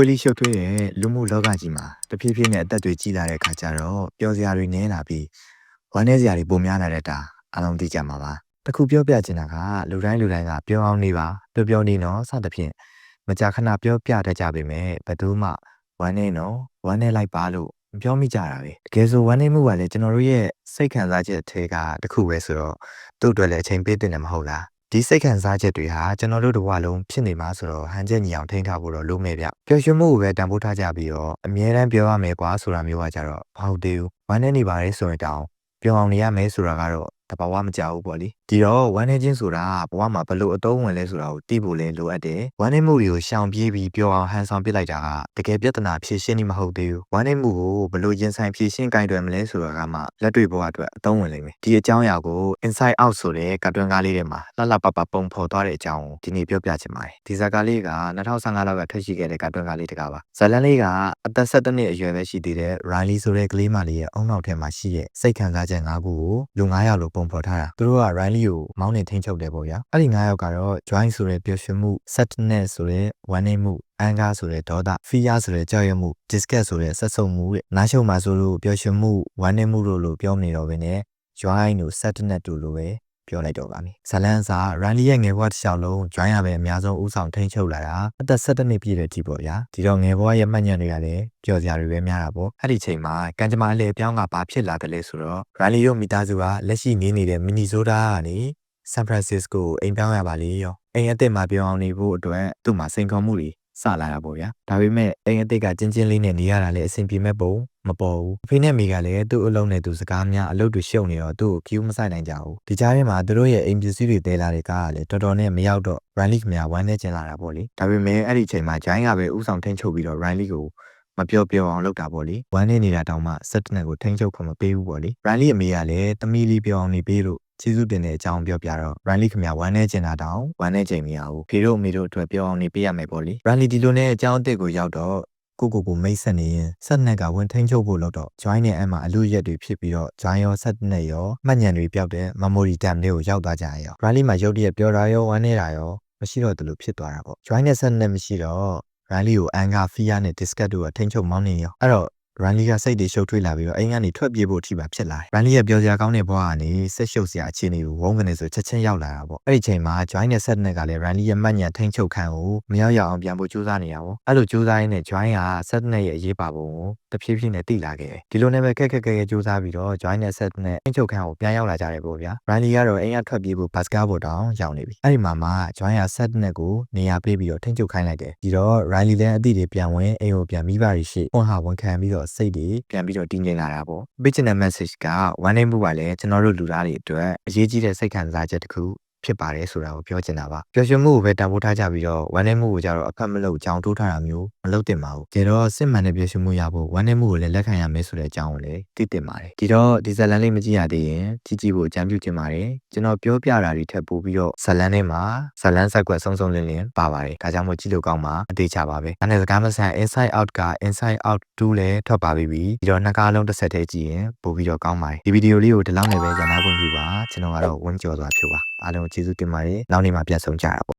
ပွေလီရှုပ်ထွေးတဲ့လူမှုလောကကြီးမှာတဖြည်းဖြည်းနဲ့အသက်တွေကြီးလာတဲ့အခါကျတော့ပျော်စရာတွေနည်းလာပြီးဝမ်းနည်းစရာတွေပိုများလာတဲ့တာအားလုံးသိကြမှာပါတခုပြောပြချင်တာကလူတိုင်းလူတိုင်းကပြောအောင်နေပါပြောပြောနေနော်စသဖြင့်မကြာခဏပြောပြတတ်ကြပေမဲ့ဘယ်သူမှဝမ်းနေနော်ဝမ်းနေလိုက်ပါလို့မပြောမိကြတာပဲတကယ်ဆိုဝမ်းနေမှုကလည်းကျွန်တော်တို့ရဲ့စိတ်ခံစားချက်အထက်ကတခုပဲဆိုတော့သူ့အတွက်လည်းအချိန်ပေးတင်တယ်မဟုတ်လား ဒီစိတ်ခံစားချက်တွေဟာကျွန်တော်တို့တစ်ဝလုံးဖြစ်နေမှာဆိုတော့ဟန်ချက်ညီအောင်ထိန်းထားဖို့တော့လိုမယ်ဗျပျော်ရွှင်မှုကိုပဲတန်ဖိုးထားကြပြီးတော့အမြဲတမ်းပြောရမယ်ကွာဆိုတာမျိုးကကြတော့မဟုတ်သေးဘူးဝမ်းနေနေပါလေဆိုရင်တောင်ပြောအောင်နေရမယ်ဆိုတာကတော့ တဘာဝမကြောက်ဘူးပေါ့လေဒီတော့ဝမ်းနေခြင်းဆိုတာဘဝမှာဘလို့အတုံးဝင်လဲဆိုတာကိုသိဖို့လဲလိုအပ်တယ်ဝမ်းနေမှုတွေကိုရှောင်ပြေးပြီးပြောအောင်ဟန်ဆောင်ပစ်လိုက်တာကတကယ်ပြဿနာဖြေရှင်းနေမဟုတ်သေးဘူးဝမ်းနေမှုကိုဘလို့ရင်ဆိုင်ဖြေရှင်းကင်တွယ်မလဲဆိုတာကမှလက်တွေ့ဘဝအတွက်အတုံးဝင်လိမ့်မယ်ဒီအကြောင်းအရာကို inside out ဆိုတဲ့ကတ်တွန်းကားလေးထဲမှာလှလှပပပုံဖော်သွားတဲ့အကြောင်းကိုဒီနေ့ပြောပြချင်ပါတယ်ဒီဇာတ်ကားလေးက2015လောက်ကထွက်ရှိခဲ့တဲ့ကတ်တွန်းကားလေးတစ်ကားပါဇာတ်လမ်းလေးကအသက်17နှစ်အရွယ်ပဲရှိသေးတဲ့ Riley ဆိုတဲ့ကလေးမလေးရဲ့အုံနောက်ထဲမှာရှိတဲ့စိတ်ခံစားချက်၅ခုကိုလူ9ယောက်လိုပုံဖော်ထားတာသူတို့က Riley ကိုမောင်းနေထိန်ချုပ်တယ်ပေါ့ဗျာအဲ့ဒီ9ယောက်ကတော့ join ဆိုတဲ့ပျော်ရွှင်မှု sadness ဆိုတဲ့ဝမ်းနည်းမှု anger ဆိုတဲ့ဒေါသ fear ဆိုတဲ့ကြောက်ရွံ့မှု disgust ဆိုတဲ့ဆက်ဆုပ်မှုတဲ့နားရှုံမှာဆိုလို့ပျော်ရွှင်မှုဝမ်းနည်းမှုတို့လို့ပြောမနေတော့ဘဲနဲ့ join တို့ sadness တို့လိုပဲ ပြောလိုက်တော့ပါမယ်ဇလန်းစာ Riley ရဲ့ငယ်ဘဝတစ်လျှောက်လုံး join ရပဲအများဆုံးဥဆောင်ထိန်ချုပ်လာတာအသက်17နှစ်ပြည့်တဲ့ဒီပေါ့ဗျာဒီတော့ငယ်ဘဝရဲ့မှတ်ဉာဏ်တွေကလည်းပျော်စရာတွေပဲများတာပေါ့အဲ့ဒီချိန်မှာကံကြမ္မာအလေပြောင်းကဘာဖြစ်လာတယ်လဲဆိုတော့ Riley တို့မိသားစုကလက်ရှိနေနေတဲ့ Minnesota ကနေ San Francisco ကိုအိမ်ပြောင်းရပါလေရောအိမ်အစ်စ်မှာပြောင်းအောင်နေဖို့အတွက်သူ့မှာစိန်ခေါ်မှုတွေစလာတာပေါ့ဗျာဒါပေမဲ့အိမ်အစ်စ်ကချင်းချင်းလေးနဲ့နေရတာလည်းအဆင်ပြေမဲ့ပုံ မပေါ်ဘူးအဖေနဲ့မိကလည်းသူ့အလုံးနဲ့သူစကားများအလုပ်တွေရှုပ်နေတော့သူ့ကို queue မဆိုင်နိုင်ကြဘူးဒီကြားထဲမှာသူတို့ရဲ့အိမ်ပစ္စည်းတွေတဲလာတဲ့ကားကလည်းတော်တော်နဲ့မရောက်တော့ Riley ခင်ဗျာဝမ်းနေကျင်လာတာပေါ့လေဒါပေမဲ့အဲ့ဒီချိန်မှာ Jain ကပဲဥဆောင်ထိန်းချုပ်ပြီးတော့ Riley ကိုမပြောပြောအောင်လုပ်တာပေါ့လေဝမ်းနေနေတာတောင်မှစက်တနက်ကိုထိန်းချုပ်ခွင့်မပေးဘူးပေါ့လေ Riley အမေကလည်းတမီလေးပြောအောင်နေပေးလို့ကျေးဇူးတင်တဲ့အကြောင်းပြောပြတော့ Riley ခင်ဗျာဝမ်းနေကျင်တာတောင်ဝမ်းနေချိန်မရဘူးဖေတို့အမေတို့အတွက်ပြောအောင်နေပေးရမယ်ပေါ့လေ Riley ဒီလိုနဲ့အကြောင်းအစ်စ်ကိုရောက်တော့ ကိုကိုကိုမိတ်ဆက်နေရင်ဆက်နက်ကဝင်ထိန်ချုပ်ဖို့လို့တော့ join နဲ့အဲ့မှာအလူရက်တွေဖြစ်ပြီးတော့ join ရောဆက်နဲ့ရောမှတ်ညံတွေပြောက်တဲ့ memory dam လေးကိုရောက်သွားကြရရော Riley မှာရုပ်တရက်ပြောတာရောဝမ်းနေတာရောမရှိတော့တယ်လို့ဖြစ်သွားတာပေါ့ join နဲ့ဆက်နဲ့မရှိတော့ Riley ကို anger fear နဲ့ disgust တို့ကထိန်ချုပ်မောင်းနေရောအဲ့တော့ Riley ကစိတ်တွေရှုပ်ထွေးလာပြီးတော့အိမ်ကနေထွက်ပြေးဖို့အထိပါဖြစ်လာတယ်။ Riley ရဲ့ပြောစရာကောင်းတဲ့ဘဝကနေဆက်ရှုပ်စရာအခြေအနေကိုဝုန်းကနေဆိုချက်ချင်းရောက်လာတာပေါ့။အဲ့ဒီချိန်မှာ Join နဲ့ Set နဲ့ကလည်း Riley ရဲ့မှတ်ညံထိန်ချုပ်ခန်းကိုမရောက်ရအောင်ပြန်ဖို့ကြိုးစားနေတာပေါ့။အဲ့လိုကြိုးစားရင်းနဲ့ Join က Set နဲ့ရဲ့အရေးပါပုံကိုတဖြည်းဖြည်းနဲ့သိလာခဲ့တယ်။ဒီလိုနဲ့ပဲခက်ခက်ခဲခဲကြိုးစားပြီးတော့ Join နဲ့ Set နဲ့ထိန်ချုပ်ခန်းကိုပြန်ရောက်လာကြတယ်ပေါ့ဗျာ။ Riley ကတော့အိမ်ကထွက်ပြေးဖို့ဘတ်စကားပေါ်တောင်ရောက်နေပြီ။အဲ့ဒီမှာမှ Join က Set နဲ့ကိုနေရာပေးပြီးတော့ထိန်ချုပ်ခိုင်းလိုက်တယ်။ဒီတော့ Riley လည်းအသည့်တွေပြန်ဝင်အိမ်ကိုပြန်မိဘတွေရှိဝန်ဟာဝန်ခံပြီးတော့စိတ်တွေပြန်ပြီးတော့တည်ငြိမ်လာတာပေါ့။ Business message က one day မှုပါလေကျွန်တော်တို့လူသားတွေအတွက်အရေးကြီးတဲ့စိတ်ခံစားချက်တစ်ခု ဖြစ်ပါတယ်ဆိုတာကိုပြောချင်တာပါပျော်ရွှင်မှုကိုပဲတန်ဖိုးထားကြပြီးတော့ဝမ်းနည်းမှုကိုကြတော့အဖက်မလုပ်ကြောင်တိုးထားတာမျိုးမလုပ်တင်ပါဘူးဒါတော့စစ်မှန်တဲ့ပျော်ရွှင်မှုရဖို့ဝမ်းနည်းမှုကိုလည်းလက်ခံရမယ်ဆိုတဲ့အကြောင်းကိုလည်းသိတင်ပါတယ်ဒီတော့ဒီဇလန်လေးမကြည့်ရသေးရင်ကြည့်ကြည့်ဖို့အကြံပြုချင်ပါတယ်ကျွန်တော်ပြောပြတာတွေထပ်ပို့ပြီးတော့ဇလန်ထဲမှာဇလန်ဆက်ကွက်စုံစုံလင်းလင်းပါပါတယ်ဒါကြောင့်မို့ကြည့်လို့ကောင်းပါအသေးချပါပဲဒါနဲ့စကားမဆန် inside out က inside out 2လည်းထွက်ပါပြီပြီးတော့နှစ်ကားလုံးတစ်ဆက်တည်းကြည့်ရင်ပို့ပြီးတော့ကောင်းပါတယ်ဒီဗီဒီယိုလေးကိုဒီလောက်နဲ့ပဲရန်နာခွင့်ပြုပါကျွန်တော်ကတော့ဝင်းကြော်စွာဖြူပါ အားလုံးကျေးဇူးတင်ပါတယ်နောက်နေ့မှပြန်ဆုံကြတာပေါ့